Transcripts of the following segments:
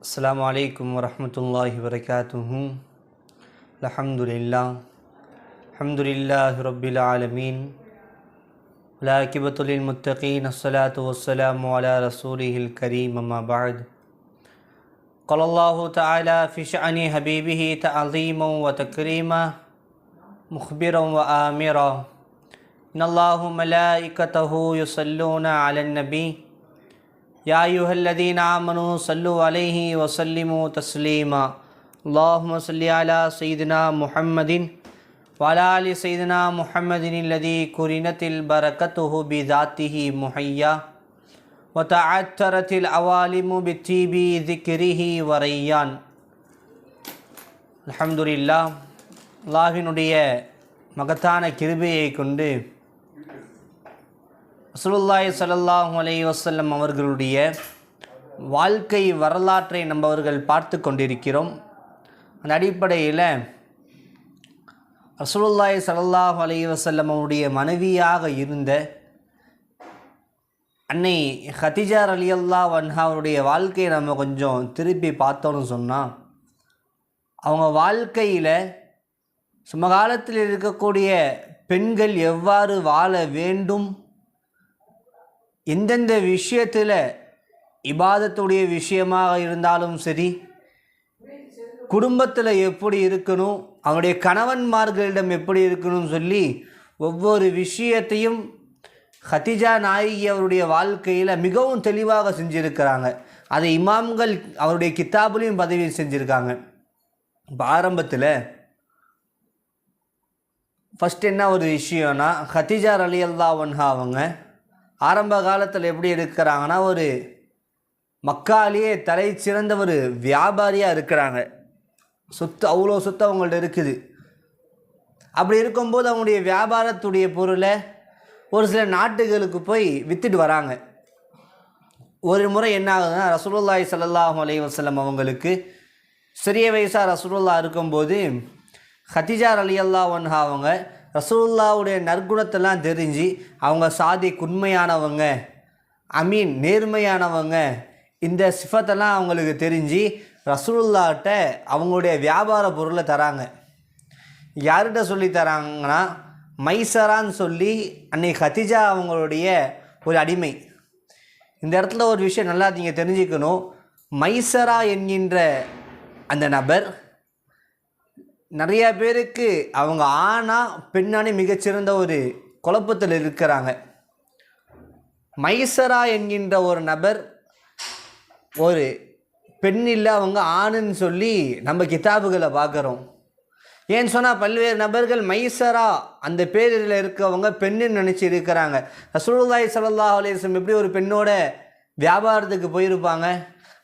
السلام عليكم ورحمة الله وبركاته الحمد لله الحمد لله رب العالمين والعاقبة للمتقين الصلاة والسلام على رسوله الكريم أما بعد قال الله تعالى في شأن حبيبه تعظيما وتكريما مخبرا وآمرا إن الله ملائكته يصلون على النبي يا أيها الذين آمنوا صلوا عليه وسلموا تسليما اللهم صل على سيدنا محمد وعلى آل سيدنا محمد الذي كرنت البركته بذاته محيا وتعترت العوالم بتيب ذكره وريان الحمد لله அல்லாஹினுடைய மகத்தான கிருபையை கொண்டு ரசூலுல்லாய் ஸல்லல்லாஹு அலை வசல்லம் அவர்களுடைய வாழ்க்கை வரலாற்றை நம்மவர்கள் பார்த்து கொண்டிருக்கிறோம். அந்த அடிப்படையில் ரசூலுல்லாய் ஸல்லல்லாஹு அலைஹி வசல்லம் அவருடைய மனைவியாக இருந்த அன்னை ஹதிஜா அல்லா வன்ஹா அவருடைய வாழ்க்கையை நம்ம கொஞ்சம் திருப்பி பார்த்தோன்னு சொன்னால் அவங்க வாழ்க்கையில் சுமகாலத்தில் இருக்கக்கூடிய பெண்கள் எவ்வாறு வாழ வேண்டும் எந்தெந்த விஷயத்தில் இபாதத்துடைய விஷயமாக இருந்தாலும் சரி குடும்பத்தில் எப்படி இருக்கணும் அவனுடைய கணவன்மார்களிடம் எப்படி இருக்கணும்னு சொல்லி ஒவ்வொரு விஷயத்தையும் ஹதிஜா நாயகி அவருடைய வாழ்க்கையில் மிகவும் தெளிவாக செஞ்சுருக்கிறாங்க. அதை இமாம்கள் அவருடைய கித்தாபுலையும் பதவி செஞ்சுருக்காங்க. இப்போ ஆரம்பத்தில் ஃபஸ்ட் என்ன ஒரு விஷயம்னா ஹதிஜா அலி அல்லா ஒன்ஹா அவங்க ஆரம்ப காலத்தில் எப்படி இருக்கிறாங்கன்னா ஒரு மக்காலேயே தலை சிறந்த ஒரு வியாபாரியாக இருக்கிறாங்க. சொத்து அவ்வளோ சொத்து அவங்கள்ட்ட இருக்குது. அப்படி இருக்கும்போது அவங்களுடைய வியாபாரத்துடைய பொருளை ஒரு சில நாட்டுகளுக்கு போய் விற்றுட்டு வராங்க. ஒரு முறை என்ன ஆகுதுன்னா ரசூலுல்லாய் ஸல்லல்லாஹு அலைஹி வஸல்லம் அவங்களுக்கு சிறிய வயசாக ரசூலுல்லா இருக்கும்போது ஹதிஜார் அலி அல்லா ஒன்ஹா அவங்க ரசூல்லாவுடைய நற்குணத்தெல்லாம் தெரிஞ்சு அவங்க சாதி உண்மையானவங்க அமீன் நேர்மையானவங்க இந்த சிஃபத்தெல்லாம் அவங்களுக்கு தெரிஞ்சு ரசூல்லாட்ட அவங்களுடைய வியாபார பொருளை தராங்க. யார்கிட்ட சொல்லி தராங்கன்னா மைசரான்னு சொல்லி அன்னை ஹதிஜா அவங்களுடைய ஒரு அடிமை. இந்த இடத்துல ஒரு விஷயம் நல்லா நீங்கள் தெரிஞ்சுக்கணும். மைசரா என்கின்ற அந்த நபர் நிறைய பேருக்கு அவங்க ஆணா பெண்ணானே மிகச்சிறந்த ஒரு குழப்பத்தில் இருக்கிறாங்க. மைசரா என்கின்ற ஒரு நபர் ஒரு பெண் இல்லை அவங்க ஆணுன்னு சொல்லி நம்ம கிதாபுகளை பார்க்குறோம். ஏன்னு சொன்னால் பல்வேறு நபர்கள் மைசரா அந்த பேரில் இருக்கவங்க பெண்ணுன்னு நினச்சி இருக்கிறாங்க. ரசூலுல்லாஹி ஸல்லல்லாஹு அலைஹி எப்படி ஒரு பெண்ணோட வியாபாரத்துக்கு போயிருப்பாங்க?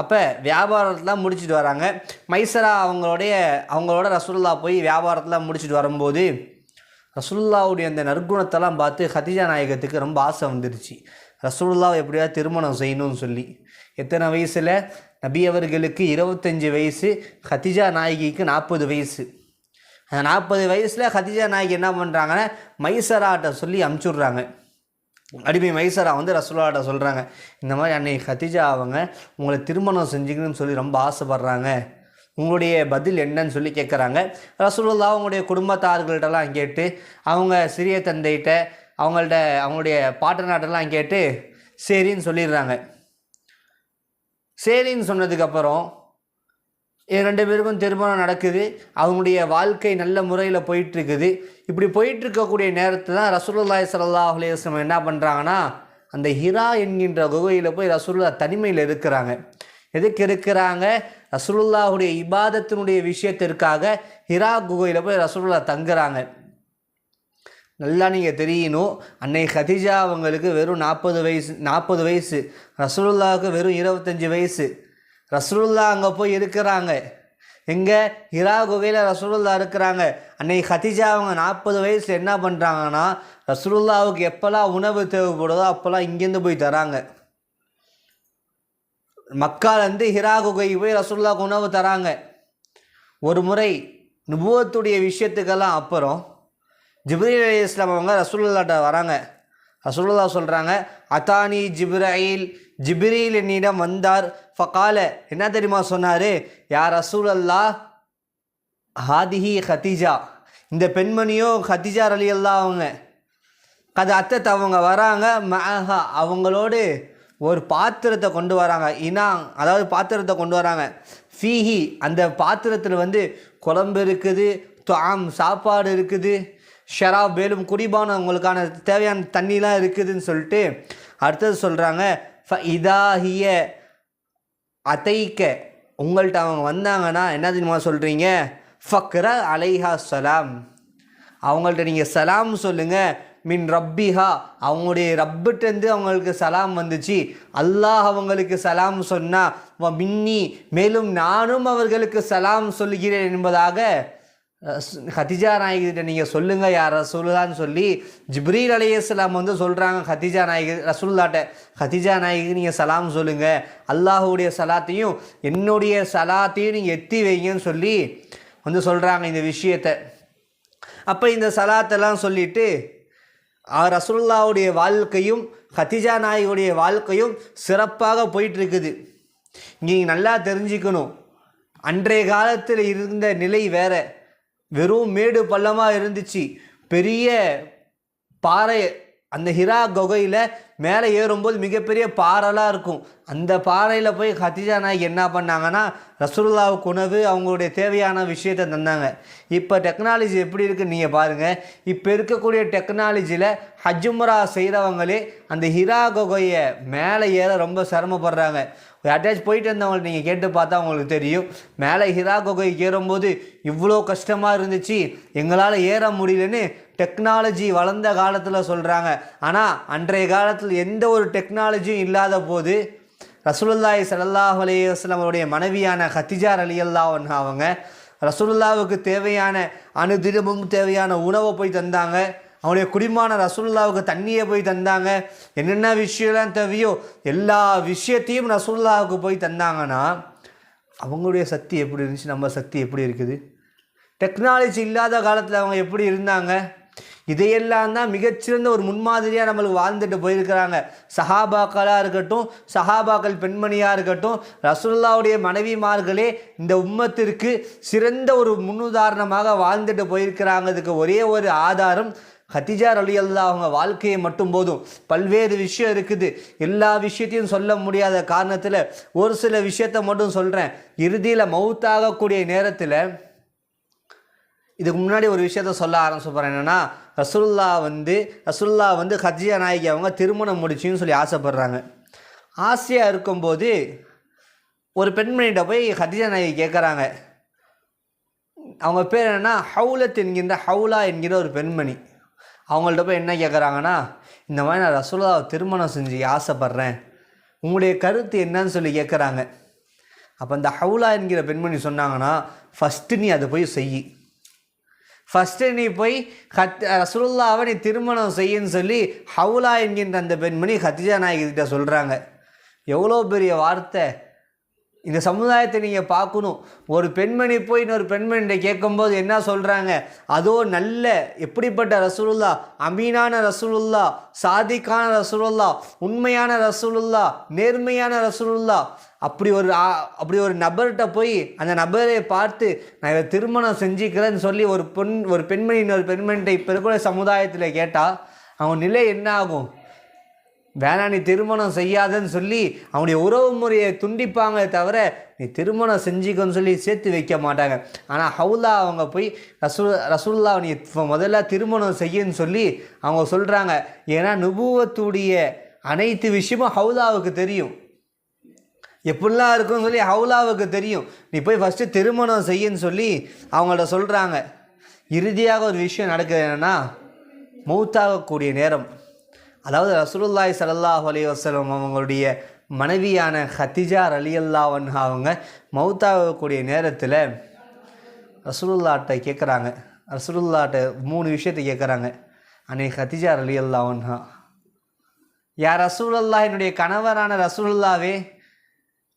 அப்போ வியாபாரத்தெலாம் முடிச்சுட்டு வராங்க. மைசரா அவங்களுடைய அவங்களோட ரசுல்லா போய் வியாபாரத்தெலாம் முடிச்சுட்டு வரும்போது ரசுல்லாவுடைய அந்த நற்குணத்தெல்லாம் பார்த்து ஹதிஜா நாயகத்துக்கு ரொம்ப ஆசை வந்துருச்சு. ரசூலுல்லாவை எப்படியாவது திருமணம் செய்யணும்னு சொல்லி. எத்தனை வயசில்? நபி அவர்களுக்கு இருபத்தஞ்சி வயசு ஹதிஜா நாயகிக்கு நாற்பது வயசு. அந்த நாற்பது வயசில் ஹதிஜா நாயகி என்ன பண்ணுறாங்கன்னா மைசராட்ட சொல்லி அமுச்சுடுறாங்க. அடிமை மைசரா வந்து ரசூலாட்ட சொல்கிறாங்க இந்த மாதிரி அன்னை ஹதிஜா அவங்க உங்களை திருமணம் செஞ்சுக்கணும்னு சொல்லி ரொம்ப ஆசைப்பட்றாங்க. உங்களுடைய பதில் என்னன்னு சொல்லி கேட்குறாங்க ரசூலுல்லா அவங்களுடைய குடும்பத்தார்கள்ட்டெல்லாம் கேட்டு அவங்க சிறிய தந்தைகிட்ட அவங்கள்ட்ட அவங்களுடைய பாட்டனாட்டெல்லாம் கேட்டு சரின்னு சொல்லிடுறாங்க. சரின்னு சொன்னதுக்கப்புறம் ரெண்டு பேருக்கும் திருமணம் நடக்குது. அவங்களுடைய வாழ்க்கை நல்ல முறையில் போயிட்டுருக்குது. இப்படி போயிட்டுருக்கக்கூடிய நேரத்தில் தான் ரசூலுல்லாய் சல்லாஹ் அலையம் என்ன பண்ணுறாங்கன்னா அந்த ஹிரா என்கின்ற குகையில் போய் ரசூல்லா தனிமையில் இருக்கிறாங்க. எதுக்கு இருக்கிறாங்க? ரசூலுல்லாவுடைய இபாதத்தினுடைய விஷயத்திற்காக ஹிரா குகையில் போய் ரசூலுல்லா தங்குறாங்க. நல்லா நீங்கள் தெரியணும். அன்னை ஹதிஜா அவங்களுக்கு வெறும் நாற்பது வயசு நாற்பது வயசு. ரசூலுல்லாவுக்கு வெறும் இருபத்தஞ்சி வயசு. ரசூல்லா அங்கே போய் இருக்கிறாங்க. எங்கே? ஹிரா குகையில் ரசூலுல்லா இருக்கிறாங்க. அன்னைக்கு ஹதிஜா அவங்க நாற்பது வயசில் என்ன பண்ணுறாங்கன்னா ரசூலுல்லாவுக்கு எப்போல்லாம் உணவு தேவைப்படுதோ அப்போல்லாம் இங்கேருந்து போய் தராங்க. மக்காலேருந்து ஹிரா குகைக்கு போய் ரசூல்லாவுக்கு உணவு தராங்க. ஒரு முறை நுபுவத்துடைய விஷயத்துக்கெல்லாம் அப்புறம் ஜிப்ரீல் அலி இஸ்லாம் அவங்க ரசூல்லாட்ட வராங்க. ரசூல்லா சொல்கிறாங்க அத்தானி ஜிப்ராயில் ஜிப்ரீல் என்னிடம் வந்தார். ஃபகால என்ன தெரியுமா சொன்னார்? யார் ரசூல் அல்லா ஹாதிஹி ஹதீஜா. இந்த பெண்மணியோ ஹதீஜா அலி அல்லா அவங்க அது அத்தத்தை அவங்க வராங்க மஹா அவங்களோடு ஒரு பாத்திரத்தை கொண்டு வராங்க இனா அதாவது பாத்திரத்தை கொண்டு வராங்க. ஃபீஹி அந்த பாத்திரத்தில் வந்து குழம்பு இருக்குது தாம் சாப்பாடு இருக்குது ஷராப் மேலும் குடிபானம் அவங்களுக்கான தேவையான தண்ணிலாம் இருக்குதுன்னு சொல்லிட்டு அடுத்தது சொல்கிறாங்க ஃப இதாகிய அத்தைக்க உங்கள்கிட்ட அவங்க வந்தாங்கன்னா என்ன தெரியுமா சொல்கிறீங்க ஃபக்ரா அலைஹா சலாம். அவங்கள்ட்ட நீங்கள் சலாம் சொல்லுங்கள் மின் ரப்பிஹா. அவங்களுடைய ரப்பிட்டேருந்து அவங்களுக்கு சலாம் வந்துச்சு. அல்லாஹ் அவங்களுக்கு சலாம் சொன்னா மின்னி. மேலும் நானும் அவர்களுக்கு சலாம் சொல்லுகிறேன் என்பதாக ஹதிஜா நாயகிட்ட நீங்கள் சொல்லுங்கள் யார் ரசூல்லான்னு சொல்லி ஜிப்ரீல் சலாம் வந்து சொல்கிறாங்க ஹதிஜா நாயகி ரசூல்லாட்ட ஹதிஜா நாயகி நீங்கள் சலாம் சொல்லுங்கள் அல்லாஹுடைய சலாத்தையும் என்னுடைய சலாத்தையும் நீங்கள் எத்தி வைங்கன்னு சொல்லி வந்து சொல்கிறாங்க இந்த விஷயத்தை. அப்போ இந்த சலாத்தெல்லாம் சொல்லிவிட்டு ரசூல்லாவுடைய வாழ்க்கையும் ஹதிஜா நாயகியுடைய வாழ்க்கையும் சிறப்பாக போயிட்டுருக்குது. நீங்கள் இங்கே நல்லா தெரிஞ்சுக்கணும். அன்றைய காலத்தில் இருந்த நிலை வேறு. வெறும் மேடு பள்ளமாக இருந்துச்சு. பெரிய பாறை அந்த ஹிரா குகையில் மேலே ஏறும்போது மிகப்பெரிய பாறைலாம் இருக்கும். அந்த பாறையில் போய் ஹத்திஜா நாயகி என்ன பண்ணாங்கன்னா ரசூல்லாவுக்கு உணவு அவங்களுடைய தேவையான விஷயத்தை தந்தாங்க. இப்போ டெக்னாலஜி எப்படி இருக்குன்னு நீங்கள் பாருங்கள் இப்போ இருக்கக்கூடிய டெக்னாலஜியில் ஹஜ்முரா செய்கிறவங்களே அந்த ஹிரா குகையை மேலே ஏற ரொம்ப சிரமப்படுறாங்க. அட்டாச் போயிட்டு இருந்தவங்களை நீங்கள் கேட்டு பார்த்தா உங்களுக்கு தெரியும். மேலே ஹிரா கொகை ஏறும்போது இவ்வளோ கஷ்டமாக இருந்துச்சு. எங்களால் ஏற முடியலன்னு டெக்னாலஜி வளர்ந்த காலத்தில் சொல்கிறாங்க ஆனால் அன்றைய காலத்தில் எந்த ஒரு டெக்னாலஜியும் இல்லாத போது ரசூலுல்லாய் சல்லாஹ் அலைஹி அவருடைய மனைவியான ஹத்திஜார் அலி அல்லாஹ் அவங்க ரசூலுல்லாவுக்கு தேவையான அணுதினமும் தேவையான உணவை போய் தந்தாங்க. அவனுடைய குடிமான ரசூல்லாவுக்கு தண்ணியை போய் தந்தாங்க. என்னென்ன விஷயம்லாம் தேவையோ எல்லா விஷயத்தையும் ரசூல்லாவுக்கு போய் தந்தாங்கன்னா அவங்களுடைய சக்தி எப்படி இருந்துச்சு? நம்ம சக்தி எப்படி இருக்குது? டெக்னாலஜி இல்லாத காலத்தில் அவங்க எப்படி இருந்தாங்க? இதையெல்லாம் தான் மிகச்சிறந்த ஒரு முன்மாதிரியாக நம்மளுக்கு வாழ்ந்துட்டு போயிருக்கிறாங்க. சஹாபாக்களாக இருக்கட்டும் சஹாபாக்கள் பெண்மணியாக இருக்கட்டும் ரசுல்லாவுடைய மனைவிமார்களே இந்த உம்மத்திற்கு சிறந்த ஒரு முன்னுதாரணமாக வாழ்ந்துட்டு போயிருக்கிறாங்கிறதுக்கு ஒரே ஒரு ஆதாரம் ஹத்திஜா அலி அல்லா அவங்க வாழ்க்கையை மட்டும் போதும். பல்வேறு விஷயம் இருக்குது. எல்லா விஷயத்தையும் சொல்ல முடியாத காரணத்தில் ஒரு சில விஷயத்தை மட்டும் சொல்கிறேன் இறுதியில் மவுத்தாகக்கூடிய நேரத்தில் இதுக்கு முன்னாடி ஒரு விஷயத்த சொல்ல ஆரம்பிச்சு என்னென்னா ரசுல்லா வந்து ரசுல்லா வந்து ஹஜ்ஜியா நாயகி அவங்க திருமணம் முடிச்சுன்னு சொல்லி ஆசைப்படுறாங்க. ஆசையாக இருக்கும்போது ஒரு பெண்மணிகிட்ட போய் ஹதிஜா நாயகி கேட்குறாங்க அவங்க பேர் என்னென்னா ஹவுலத் என்கின்ற ஹவுலா என்கிற ஒரு பெண்மணி. அவங்கள்ட்ட போய் என்ன கேட்குறாங்கன்னா இந்த மாதிரி நான் ரசூல்லாவை திருமணம் செஞ்சு ஆசைப்பட்றேன். உங்களுடைய கருத்து என்னன்னு சொல்லி கேட்குறாங்க அப்போ இந்த ஹவுலா என்கிற பெண்மணி சொன்னாங்கன்னா ஃபஸ்ட்டு நீ அதை போய் செய். ஃபஸ்ட்டு நீ போய் ஹத் ரசுல்லாவை நீ திருமணம் செய்யுன்னு சொல்லி ஹவுலா என்கின்ற அந்த பெண்மணி ஹத்திஜா நாயகிட்ட சொல்கிறாங்க எவ்வளோ பெரிய வார்த்தை. இந்த சமுதாயத்தை நீங்கள் பார்க்கணும். ஒரு பெண்மணி போய் இன்னொரு பெண்மணிகிட்ட கேட்கும்போது என்ன சொல்கிறாங்க அதோ நல்ல எப்படிப்பட்ட ரசூலுல்லா அமீனான ரசூலுல்லா சாதிக்கான ரசூலுல்லா உண்மையான ரசூலுல்லா நேர்மையான ரசூலுல்லா அப்படி ஒரு அப்படி ஒரு நபர்கிட்ட போய் அந்த நபரை பார்த்து நான் இதை திருமணம் செஞ்சுக்கிறேன்னு சொல்லி ஒரு பெண் ஒரு பெண்மணி இன்னொரு பெண்மணிகிட்ட இப்போ இருக்கிற சமுதாயத்தில் கேட்டால் அவன் நிலை என்ன ஆகும்? வேணாம் நீ திருமணம் செய்யாதன்னு சொல்லி அவனுடைய உறவு முறையை துண்டிப்பாங்க தவிர நீ திருமணம் செஞ்சுக்கன்னு சொல்லி சேர்த்து வைக்க மாட்டாங்க. ஆனால் ஹவுலா அவங்க போய் ரசூல் ரசூல்லா நீ முதல்ல திருமணம் செய்யன்னு சொல்லி அவங்க சொல்கிறாங்க ஏன்னா நுபுவத்துடைய அனைத்து விஷயமும் ஹவுலாவுக்கு தெரியும். எப்படிலாம் இருக்குன்னு சொல்லி ஹவுலாவுக்கு தெரியும். நீ போய் ஃபஸ்ட்டு திருமணம் செய்யுன்னு சொல்லி அவங்கள்ட்ட சொல்கிறாங்க இறுதியாக ஒரு விஷயம் நடக்குது என்னென்னா மௌத்தாகக்கூடிய நேரம். அதாவது ரசூலுல்லாய் ஸல்லல்லாஹு அலி வசலம் அவங்களுடைய மனைவியான ஹத்திஜா அலி அல்லாவன் அவங்க மௌத்தாகக்கூடிய நேரத்தில் ரசூலுல்லாட்ட கேட்குறாங்க ரசூலுல்லாட்ட மூணு விஷயத்தை கேட்குறாங்க அன்னைக்கு ஹத்திஜா அலி அல்லாவன்ஹா யார் ரசூலுல்லா என்னுடைய கணவரான ரசூலுல்லாவே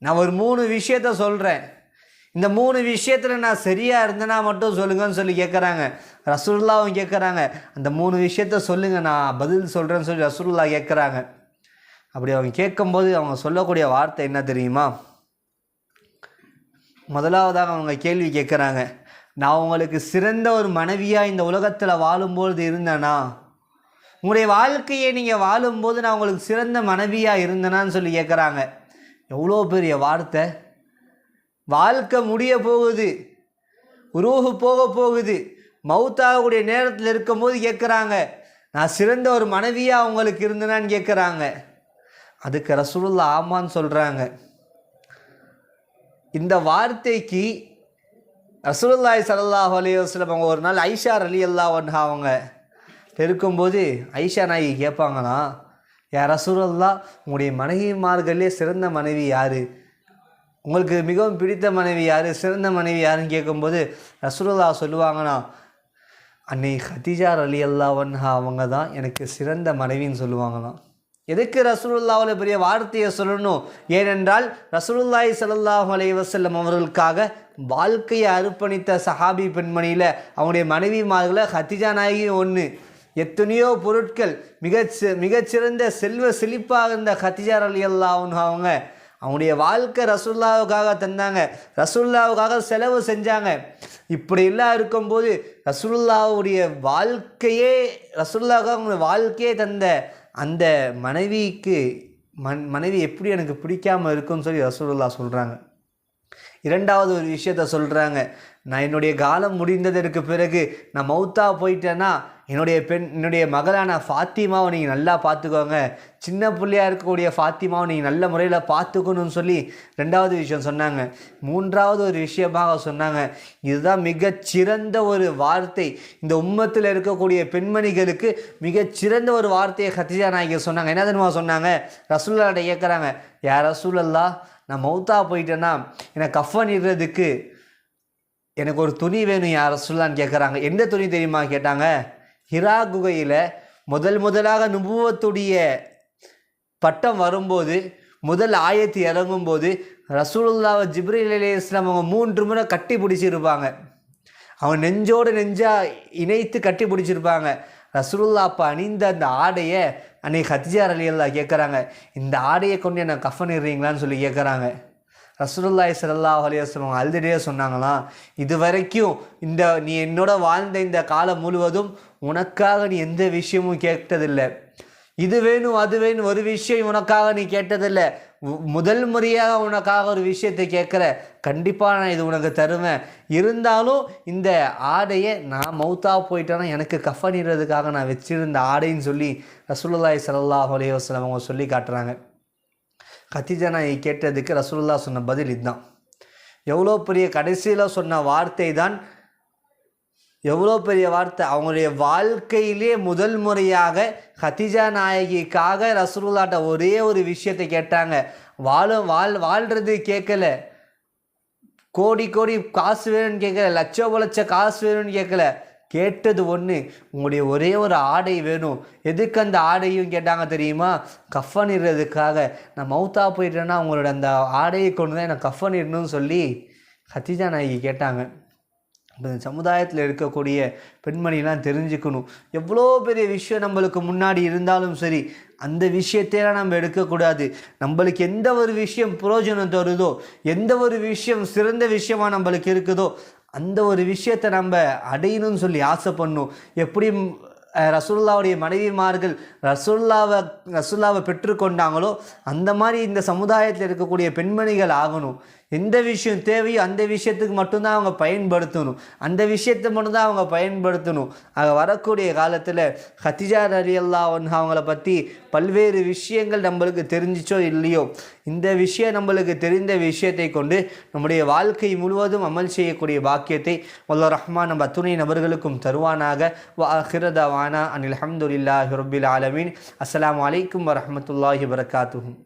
நான் ஒரு மூணு விஷயத்த சொல்கிறேன் இந்த மூணு விஷயத்தில் நான் சரியாக இருந்தேன்னா மட்டும் சொல்லுங்கன்னு சொல்லி கேட்குறாங்க ரசூல்லாவும் கேட்குறாங்க அந்த மூணு விஷயத்த சொல்லுங்கள் நான் பதில் சொல்கிறேன்னு சொல்லி ரசூல்லா கேட்குறாங்க அப்படி அவங்க கேட்கும்போது அவங்க சொல்லக்கூடிய வார்த்தை என்ன தெரியுமா? முதலாவதாக அவங்க கேள்வி கேட்குறாங்க நான் உங்களுக்கு சிறந்த ஒரு மனைவியாக இந்த உலகத்தில் வாழும்பொழுது இருந்தேனா? உங்களுடைய வாழ்க்கையை நீங்கள் வாழும்போது நான் உங்களுக்கு சிறந்த மனைவியாக இருந்தேனான்னு சொல்லி கேட்குறாங்க எவ்வளோ பெரிய வார்த்தை. வாழ்க்கை முடிய போகுது. உருவு போக போகுது. மவுத்தாகக்கூடிய நேரத்தில் இருக்கும்போது கேட்குறாங்க நான் சிறந்த ஒரு மனைவியாக உங்களுக்கு இருந்தேனான்னு கேட்குறாங்க. அதுக்கு ரசூலுல்லா ஆமான்னு சொல்கிறாங்க இந்த வார்த்தைக்கு ரசூலுல்லாய் சல்லாஹ் அலி வஸ்லம் அவங்க ஒரு நாள் ஐஷா அலி அல்லா ஒன்ஹா அவங்க இருக்கும்போது ஐஷா நாயகி கேட்பாங்கன்னா யார் ரசூலுல்லா உங்களுடைய மனைவிமார்களே சிறந்த மனைவி யார்? உங்களுக்கு மிகவும் பிடித்த மனைவி யார்? சிறந்த மனைவி யாருன்னு கேட்கும்போது ரசூலுல்லா சொல்லுவாங்கன்னா அன்னை ஹதிஜார் அலி அல்லாவன்ஹா அவங்க தான் எனக்கு சிறந்த மனைவின்னு சொல்லுவாங்களாம் எதுக்கு ரசூலுல்லாவில் பெரிய வார்த்தையை சொல்லணும்? ஏனென்றால் ரசூலுல்லாய் சல்லாஹ் அலைவசல்லம் அவர்களுக்காக வாழ்க்கையை அர்ப்பணித்த சஹாபி பெண்மணியில் அவங்களுடைய மனைவிமார்களை ஹத்திஜா நாயகி ஒன்று எத்தனையோ பொருட்கள் மிகச் மிகச்சிறந்த செல்வ செழிப்பாக இருந்த ஹத்திஜார் அலி அல்லாஹ் அவங்க அவனுடைய வாழ்க்கை ரசுல்லாவுக்காக தந்தாங்க. ரசுல்லாவுக்காக செலவு செஞ்சாங்க. இப்படியெல்லாம் இருக்கும்போது ரசுல்லாவுடைய வாழ்க்கையே ரசுல்லாவுக்காக அவங்க வாழ்க்கையே தந்த அந்த மனைவிக்கு மன் மனைவி எப்படி எனக்கு பிடிக்காமல் இருக்குன்னு சொல்லி ரசூலுல்லா சொல்கிறாங்க இரண்டாவது ஒரு விஷயத்த சொல்கிறாங்க நான் என்னுடைய காலம் முடிந்ததற்கு பிறகு நான் மௌத்தா போயிட்டேன்னா என்னுடைய பெண் என்னுடைய மகளான ஃபாத்திமாவை நீங்கள் நல்லா பார்த்துக்கோங்க. சின்ன பிள்ளையாக இருக்கக்கூடிய ஃபாத்திமாவை நீங்கள் நல்ல முறையில் பார்த்துக்கணும்னு சொல்லி ரெண்டாவது விஷயம் சொன்னாங்க. மூன்றாவது ஒரு விஷயமாக சொன்னாங்க. இதுதான் மிகச்சிறந்த ஒரு வார்த்தை. இந்த உம்மத்தில் இருக்கக்கூடிய பெண்மணிகளுக்கு மிகச்சிறந்த ஒரு வார்த்தையை ஹத்திஜா நாயகர் சொன்னாங்க. என்ன தெரியுமா சொன்னாங்க? ரசூல்லாட்ட கேட்குறாங்க யார் ரசூலல்லா நான் மௌத்தா போயிட்டேன்னா என்னை கஃபன் இடுறதுக்கு எனக்கு ஒரு துணி வேணும் யார் ரசூல்லான்னு கேட்குறாங்க எந்த துணி தெரியுமா கேட்டாங்க? ஹிரா குகையில் முதல் முதலாக நுபுவத்துடைய பட்டம் வரும்போது முதல் ஆயத்து இறங்கும்போது ரசூலுல்லாவை ஜிப்ரீல் அலி இஸ்லாம் அவங்க மூன்று முறை கட்டி பிடிச்சிருப்பாங்க. அவங்க நெஞ்சோடு நெஞ்சாக இணைத்து கட்டி பிடிச்சிருப்பாங்க. ரசூலுல்லா அப்போ அணிந்த அந்த ஆடையை அன்னைக்கு ஹத்திஜார் அலி அல்லா கேட்குறாங்க இந்த ஆடையை கொண்டு என்ன கஃபன் இடுறீங்களான்னு சொல்லி கேட்குறாங்க ரசூலுல்லாய் சல்லா அவங்க ஆல்ரெடியாக சொன்னாங்களாம் இது வரைக்கும் இந்த நீ என்னோட வாழ்ந்த இந்த காலம் முழுவதும் உனக்காக நீ எந்த விஷயமும் கேட்டதில்லை. இது வேணும் அது வேணும் ஒரு விஷயம் உனக்காக நீ கேட்டதில்லை. முதல் முறையாக உனக்காக ஒரு விஷயத்தை கேட்குற கண்டிப்பாக நான் இது உனக்கு தருவேன். இருந்தாலும் இந்த ஆடையை நான் மௌத்தாக போயிட்டேன்னா எனக்கு கஃபனிடுறதுக்காக நான் வச்சிருந்த ஆடைன்னு சொல்லி ரசூலுல்லாய் சல்லாஹ் அலையம் அவங்க சொல்லி காட்டுறாங்க. கத்திஜா நாயகி கேட்டதுக்கு ரசூல்லா சொன்ன பதில் இதுதான். எவ்வளோ பெரிய கடைசியில் சொன்ன வார்த்தை தான் எவ்வளோ பெரிய வார்த்தை அவங்களுடைய வாழ்க்கையிலே முதல் முறையாக ஹத்திஜா நாயகிக்காக ரசூலுல்லாட்ட ஒரே ஒரு விஷயத்தை கேட்டாங்க. வாழும் வாழ் வாழ்கிறது கேட்கல. கோடி கோடி காசு வேணும்னு கேட்கல லட்சம் லட்ச காசு வேணும்னு கேட்கல. கேட்டது ஒன்று உங்களுடைய ஒரே ஒரு ஆடை வேணும். எதுக்கு அந்த ஆடையும் கேட்டாங்க தெரியுமா? கஃபன் இடுறதுக்காக. நான் மவுத்தா போயிட்டேன்னா அவங்களோட அந்த ஆடையை கொண்டு தான் எனக்கு கஃபன் இடணும்னு சொல்லி ஹத்திஜா நாயகி கேட்டாங்க. இந்த சமுதாயத்தில் இருக்கக்கூடிய பெண்மணிலாம் தெரிஞ்சுக்கணும். எவ்வளோ பெரிய விஷயம் நம்மளுக்கு முன்னாடி இருந்தாலும் சரி அந்த விஷயத்தையெல்லாம் நம்ம எடுக்கக்கூடாது. நம்மளுக்கு எந்த ஒரு விஷயம் புரோஜனம் தருதோ எந்த ஒரு விஷயம் சிறந்த விஷயமாக நம்மளுக்கு இருக்குதோ அந்த ஒரு விஷயத்தை நம்ம அடையணும்னு சொல்லி ஆசைப்படணும். எப்படி ரசுல்லாவுடைய மனைவிமார்கள் ரசுல்லாவை ரசுல்லாவை பெற்றுக்கொண்டாங்களோ அந்த மாதிரி இந்த சமுதாயத்தில் இருக்கக்கூடிய பெண்மணிகள் ஆகணும். எந்த விஷயம் தேவையோ அந்த விஷயத்துக்கு மட்டும்தான் அவங்க பயன்படுத்தணும். அந்த விஷயத்தை மட்டும்தான் அவங்க பயன்படுத்தணும். ஆக வரக்கூடிய காலத்தில் ஹத்திஜார் அலி அல்லா அவங்கள பற்றி பல்வேறு விஷயங்கள் நம்மளுக்கு தெரிஞ்சிச்சோ இல்லையோ? இந்த விஷயம் நம்மளுக்கு தெரிந்த விஷயத்தை கொண்டு நம்முடைய வாழ்க்கை முழுவதும் அமல் செய்யக்கூடிய பாக்கியத்தை வல்ல ரஹ்மான் நம்ம அத்துணை நபர்களுக்கும் தருவானாக. வாஹிரதவானா அனில் அஹமதுல்லா ஹிரபில் ஆலமீன். அஸ்லாம் வலைக்கம் வரமத்துல்லாஹி வரகாத்துஹும்